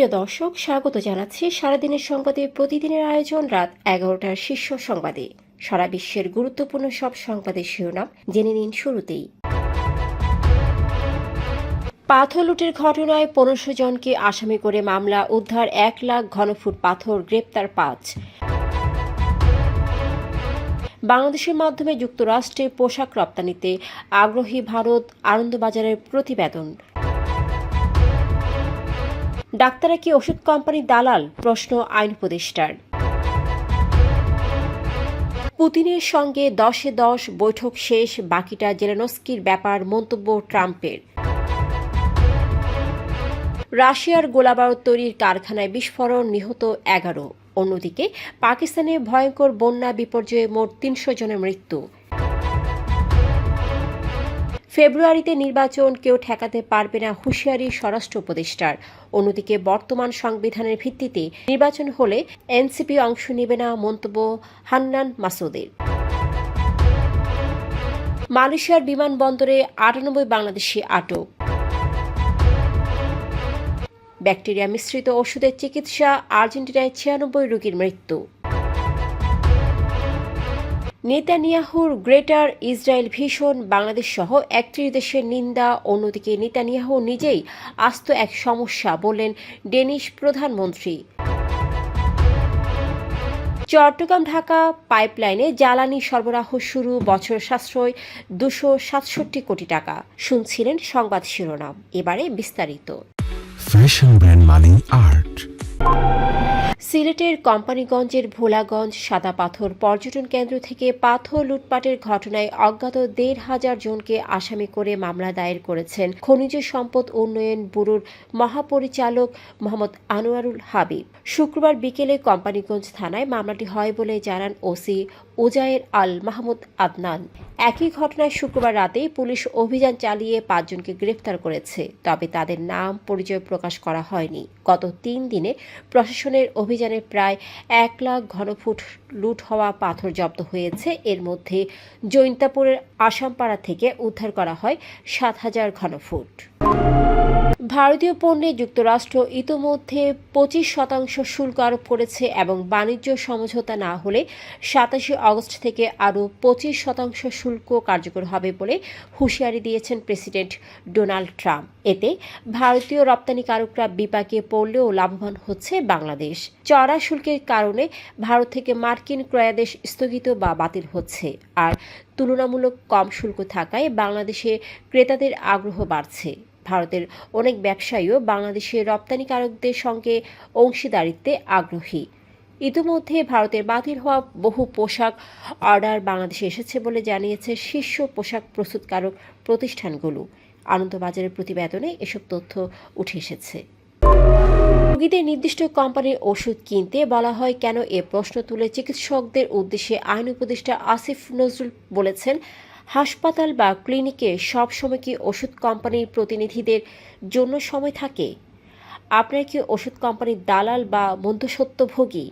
প্রিয় দর্শক, স্বাগত জানাচ্ছি সারাদিনের সংবাদে। প্রতিদিনের আয়োজন রাত এগারোটার শীর্ষ সংবাদে। সারা বিশ্বের গুরুত্বপূর্ণ সব সংবাদের শিরোনাম জেনে নিন শুরুতেই। পাথর লুটের ঘটনায় পনেরোশো জনকে আসামি করে মামলা উদ্ধার এক লাখ ঘনফুট পাথর গ্রেপ্তার পাঁচ। বাংলাদেশের মাধ্যমে যুক্তরাষ্ট্রে পোশাক রপ্তানিতে আগ্রহী ভারত আনন্দবাজারের প্রতিবেদন। ডাক্তাররা কি ওষুধ কোম্পানির দালাল? প্রশ্ন আইন উপদেষ্টার। পুতিনের সঙ্গে দশে দশ বৈঠক শেষ, বাকিটা জেলেনস্কির ব্যাপার মন্তব্য ট্রাম্পের। রাশিয়ার গোলাবারুদ তৈরির কারখানায় বিস্ফোরণ, নিহত এগারো। অন্যদিকে, পাকিস্তানে ভয়ঙ্কর বন্যা বিপর্যয়ে মোট তিনশো জনের মৃত্যু। ফেব্রুয়ারিতে নির্বাচন কেউ ঠেকাতে পারবে না হুঁশিয়ারি স্বরাষ্ট্র উপদেষ্টার। অন্যদিকে বর্তমান সংবিধানের ভিত্তিতে নির্বাচন হলে এনসিপি অংশ নেবে না মন্তব্য হান্নান মাসুদের। মালয়েশিয়ার বিমানবন্দরে আটানব্বই বাংলাদেশি আটক। ব্যাকটেরিয়া মিশ্রিত ওষুধের চিকিৎসা আর্জেন্টিনায় ছিয়ানব্বই রোগীর মৃত্যু। নেতানিয়াহুর গ্রেটার ইসরায়েল ভীষণ বাংলাদেশ সহ একত্রিশ দেশের নিন্দা, অন্যদিকে নেতানিয়াহু নিজেই আস্ত এক সমস্যা, বললেন ডেনিশ প্রধানমন্ত্রী। চট্টগ্রাম ঢাকা পাইপলাইনে জ্বালানি সরবরাহ শুরু, বছর সাশ্রয় দুশো সাতষট্টি কোটি টাকা। শুনছিলেন সংবাদ শিরোনাম। এবারে বিস্তারিত। ফ্যাশন ব্র্যান্ড আর্ট সিলেটের কোম্পানিগঞ্জের ভোলাগঞ্জ সাদা পাথর পর্যটন কেন্দ্র থেকে পাথর লুটপাটের ঘটনায় অজ্ঞাত দেড় হাজার জনকে আসামি করে মামলা দায়ের করেছেন খনিজ সম্পদ উন্নয়ন ব্যুরোর মহাপরিচালক মোহাম্মদ আনোয়ারুল হাবিব। শুক্রবার বিকেলে কোম্পানিগঞ্জ থানায় মামলাটি হয় বলে জানান ওসি উজায়ের আল মাহমুদ আদনান। একই ঘটনায় শুক্রবার রাতেই পুলিশ অভিযান চালিয়ে পাঁচজনকে গ্রেফতার করেছে, তবে তাদের নাম পরিচয় প্রকাশ করা হয়নি। গত তিন দিনে প্রশাসনের অভিযানে প্রায় এক লাখ ঘনফুট লুট হওয়া পাথর জব্দ হয়েছে। এর মধ্যে জৈন্তাপুরের আসামপাড়া থেকে উদ্ধার করা হয় সাত হাজার ঘনফুট। ভারতীয় পণ্যে যুক্তরাষ্ট্র ইতোমধ্যে পঁচিশ শতাংশ শুল্ক আরোপ করেছে এবং বাণিজ্য সমঝোতা না হলে সাতাশে আগস্ট থেকে আরও পঁচিশ শতাংশ শুল্ক কার্যকর হবে বলে হুঁশিয়ারি দিয়েছেন প্রেসিডেন্ট ডোনাল্ড ট্রাম্প। এতে ভারতীয় রপ্তানিকারকরা বিপাকে পড়লেও লাভবান হচ্ছে বাংলাদেশ। চড়া শুল্কের কারণে ভারত থেকে মার্কিন ক্রয়াদেশ স্থগিত বা বাতিল হচ্ছে আর তুলনামূলক কম শুল্ক থাকায় বাংলাদেশে ক্রেতাদের আগ্রহ বাড়ছে। ভারতের অনেক ব্যবসায়ীও বাংলাদেশের রপ্তানিকারকদের সঙ্গে অংশীদারিত্বে আগ্রহী। ইতিমধ্যে ভারতের বাতিল হওয়া বহু পোশাক অর্ডার বাংলাদেশে এসেছে বলে জানিয়েছে শীর্ষ পোশাক প্রস্তুতকারক প্রতিষ্ঠানগুলো। আনন্দবাজারের প্রতিবেদনে এসব তথ্য উঠে এসেছে। রোগীদের নির্দিষ্ট কোম্পানির ওষুধ কিনতে বলা হয়, কেন এ প্রশ্ন তুলে চিকিৎসকদের উদ্দেশ্যে আইন উপদেষ্টা আসিফ নজরুল বলেছেন হাসপাতাল বা ক্লিনিকে সব সময় কি ওষুধ কোম্পানির প্রতিনিধিদের জন্য সময় থাকে? আপনার কি ওষুধ কোম্পানির দালাল বা মধ্যসত্যভোগী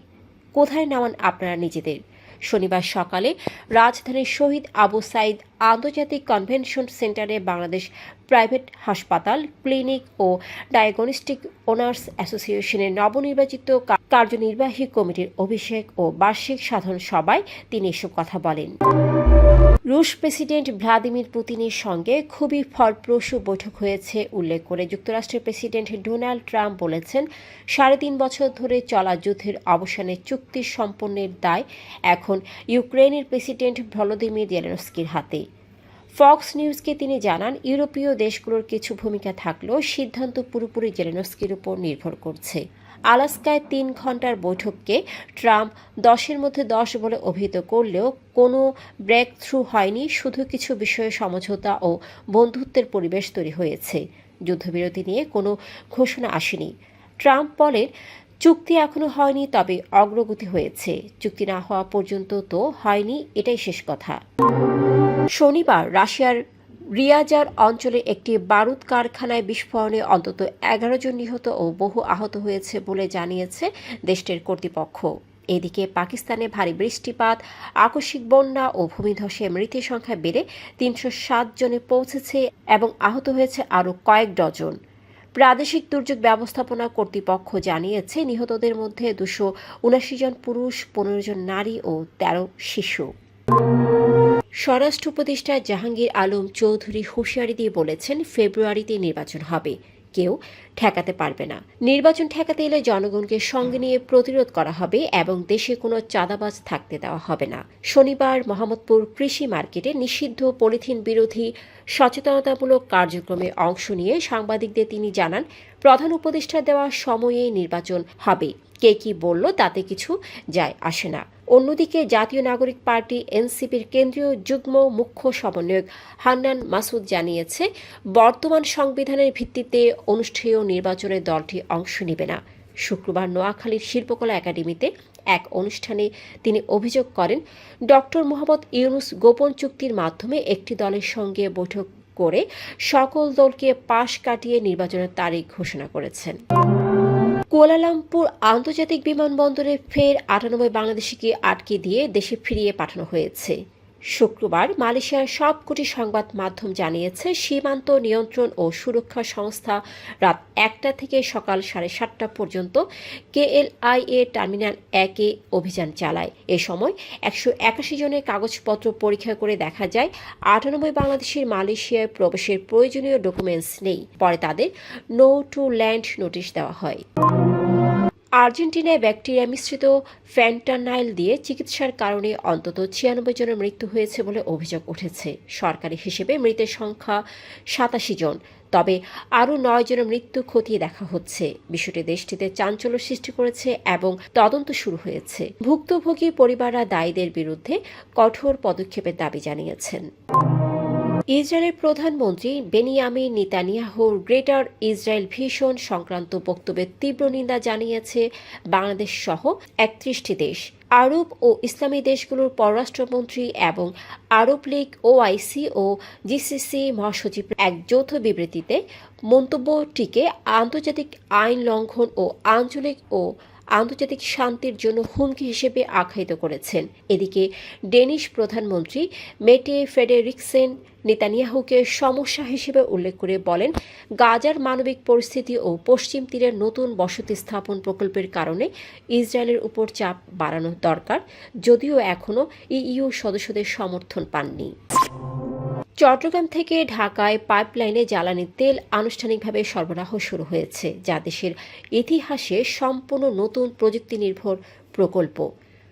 কোথায় নামান আপনারা নিজেদের? শনিবার সকালে রাজধানীর শহীদ আবু সাইদ আন্তর্জাতিক কনভেনশন সেন্টারে বাংলাদেশ প্রাইভেট হাসপাতাল, ক্লিনিক ও ডায়াগনস্টিক ওনার্স অ্যাসোসিয়েশনের নবনির্বাচিত কার্যনির্বাহী কমিটির অভিষেক ও বার্ষিক সাধারণ সভায় তিনি এসব কথা বলেন। রুশ প্রেসিডেন্ট ভ্লাদিমির পুতিনের সঙ্গে খুবই ফলপ্রসূ বৈঠক হয়েছে, উল্লেখ করে যুক্তরাষ্ট্রের প্রেসিডেন্ট ডোনাল্ড ট্রাম্প বলেছেন, সাড়ে তিন বছর ধরে চলা যুদ্ধের অবসানে চুক্তি সম্পন্নের দায় এখন ইউক্রেনের প্রেসিডেন্ট ভলোদিমির জেলেনস্কির হাতে। ফক্স নিউজকে তিনি জানান, ইউরোপীয় দেশগুলোর কিছু ভূমিকা থাকলেও সিদ্ধান্ত পুরোপুরি জেলেনস্কির উপর নির্ভর করছে। আলাস্কায় তিন ঘণ্টার বৈঠককে ট্রাম্প দশের মধ্যে দশ বলে অভিহিত করলেও কোনো ব্রেক থ্রু হয়নি, শুধু কিছু বিষয়ে সমঝোতা ও বন্ধুত্বের পরিবেশ তৈরি হয়েছে। যুদ্ধবিরতি নিয়ে কোনো ঘোষণা আসেনি। ট্রাম্প বলেন, চুক্তি এখনও হয়নি, তবে অগ্রগতি হয়েছে। চুক্তি না হওয়া পর্যন্ত তো হয়নি, এটাই শেষ কথা। শনিবার রাশিয়ার রিয়াজার অঞ্চলে একটি বারুদ কারখানায় বিস্ফোরণে অন্তত এগারো জন নিহত ও বহু আহত হয়েছে বলে জানিয়েছে দেশটির কর্তৃপক্ষ। এদিকে পাকিস্তানে ভারী বৃষ্টিপাত, আকস্মিক বন্যা ও ভূমিধসে মৃতের সংখ্যা বেড়ে তিনশো সাত জনে পৌঁছেছে এবং আহত হয়েছে আরও কয়েক ডজন। প্রাদেশিক দুর্যোগ ব্যবস্থাপনা কর্তৃপক্ষ জানিয়েছে, নিহতদের মধ্যে দুশো উনাশি জন পুরুষ, পনেরো জন নারী ও তেরো শিশু। স্বরাষ্ট্র উপদেষ্টা জাহাঙ্গীর আলম চৌধুরী হুঁশিয়ারি দিয়ে বলেছেন, ফেব্রুয়ারিতে নির্বাচন হবে। কেউ ঠেকাতে পারবে না। নির্বাচন ঠেকাতে এলে জনগণকে সঙ্গে নিয়ে প্রতিরোধ করা হবে এবং দেশে কোনো চাঁদাবাজ থাকতে দেওয়া হবে না। শনিবার মোহাম্মদপুর কৃষি মার্কেটে নিষিদ্ধ পলিথিন বিরোধী সচেতনতামূলক কার্যক্রমে অংশ নিয়ে সাংবাদিকদের তিনি জানান, প্রধান উপদেষ্টা দেওয়া সময়ে নির্বাচন হবে। কে কি বলল তাতে কিছু যায় আসে না। অন্যদিকে জাতীয় নাগরিক পার্টি, এনসিপির কেন্দ্রীয় যুগ্ম মুখ্য সমন্বয়ক হান্নান মাসুদ জানিয়েছে, বর্তমান সংবিধানের ভিত্তিতে অনুষ্ঠেয় নির্বাচনে দলটি অংশ নেবে না। শুক্রবার নোয়াখালীর শিল্পকলা একাডেমিতে এক অনুষ্ঠানে তিনি অভিযোগ করেন, ডক্টর মোহাম্মদ ইউনুস গোপন চুক্তির মাধ্যমে একটি দলের সঙ্গে বৈঠক করে সকল দলকে পাশ কাটিয়ে নির্বাচনের তারিখ ঘোষণা করেছেন। কুয়ালালামপুর আন্তর্জাতিক বিমানবন্দরে ফের আটানব্বই বাংলাদেশিকে আটকে দিয়ে দেশে ফিরিয়ে পাঠানো হয়েছে। শুক্রবার মালয়েশিয়ার সবকটি সংবাদ মাধ্যম জানিয়েছে, সীমান্ত নিয়ন্ত্রণ ও সুরক্ষা সংস্থা রাত একটা থেকে সকাল সাড়ে সাতটা পর্যন্ত কেএলআইএ টার্মিনাল একে অভিযান চালায়। এ সময় একশো একাশি জনের কাগজপত্র পরীক্ষা করে দেখা যায়, আটানব্বই বাংলাদেশের মালয়েশিয়ায় প্রবেশের প্রয়োজনীয় ডকুমেন্টস নেই। পরে তাদের নো টু ল্যান্ড নোটিশ দেওয়া হয়। আর্জেন্টিনায় ব্যাকটেরিয়া মিশ্রিত ফ্যান্টানাইল দিয়ে চিকিৎসার কারণে অন্তত ছিয়ানব্বই জনের মৃত্যু হয়েছে বলে অভিযোগ উঠেছে। সরকারি হিসেবে মৃতের সংখ্যা সাতাশি জন। তবে আরও নয় জনের মৃত্যু খতিয়ে দেখা হচ্ছে। বিষয়টি দেশটিতে চাঞ্চল্য সৃষ্টি করেছে এবং তদন্ত শুরু হয়েছে। ভুক্তভোগী পরিবাররা দায়ীদের বিরুদ্ধে কঠোর পদক্ষেপের দাবি জানিয়েছেন। ইসরায়েলের প্রধানমন্ত্রী বেনিয়ামি নেতানিয়াহুর গ্রেটার ইসরায়েল ভীষণ সংক্রান্ত বক্তব্যের তীব্র নিন্দা জানিয়েছে বাংলাদেশ সহ একত্রিশটি দেশ। আরব ও ইসলামী দেশগুলোর পররাষ্ট্রমন্ত্রী এবং আরব লীগ, ওআইসি ও জিসিসি মহাসচিব এক যৌথ বিবৃতিতে মন্তব্যটিকে আন্তর্জাতিক আইন লঙ্ঘন ও আঞ্চলিক ও আন্তর্জাতিক শান্তির জন্য হুমকি হিসেবে আখ্যায়িত করেছেন। এদিকে ডেনিশ প্রধানমন্ত্রী মেটে ফেডেরিকসেন নেতানিয়াহুকে সমস্যা হিসেবে উল্লেখ করে বলেন, গাজার মানবিক পরিস্থিতি ও পশ্চিম তীরের নতুন বসতি স্থাপন প্রকল্পের কারণে ইসরায়েলের উপর চাপ বাড়ানো দরকার, যদিও এখনও ইইউ সদস্যদের সমর্থন পাননি। চট্টগ্রাম থেকে ঢাকায় পাইপলাইনে জ্বালানি তেল আনুষ্ঠানিকভাবে সরবরাহ শুরু হয়েছে, যা দেশের ইতিহাসে সম্পূর্ণ নতুন প্রযুক্তি নির্ভর প্রকল্প।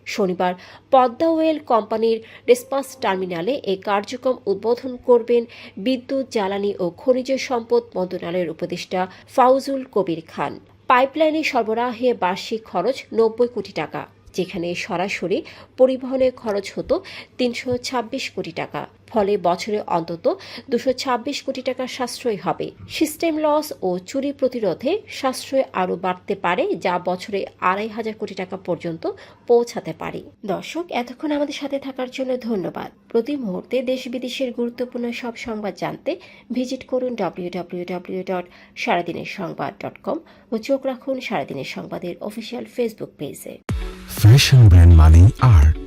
শনিবার পদ্মা ওয়েল কোম্পানির রেসপন্স টার্মিনালে এই কার্যক্রম উদ্বোধন করবেন বিদ্যুৎ, জ্বালানি ও খনিজ সম্পদ মন্ত্রণালয়ের উপদেষ্টা ফাউজুল কবির খান। পাইপলাইনে সরবরাহে বার্ষিক খরচ নব্বই কোটি টাকা, যেখানে সরাসরি পরিবহনের খরচ হতো তিনশো ছাব্বিশ কোটি টাকা। ফলে বছরে অন্তত দুশো ছাব্বিশ কোটি টাকা সাশ্রয় হবে। সিস্টেম লস ও চুরি প্রতিরোধে সাশ্রয় আরও বাড়তে পারে, যা বছরে আড়াই হাজার কোটি টাকা পর্যন্ত পৌঁছাতে পারে। দর্শক, এতক্ষণ আমাদের সাথে থাকার জন্য ধন্যবাদ। প্রতি মুহূর্তে দেশ বিদেশের গুরুত্বপূর্ণ সব সংবাদ জানতে ভিজিট করুন ডব্লিউ ডব্লিউ ডব্লিউ ডট সারাদিনের সংবাদ ডট কম ও চোখ রাখুন সারাদিনের সংবাদের অফিসিয়াল ফেসবুক পেজে। Fashion brand Mali Art.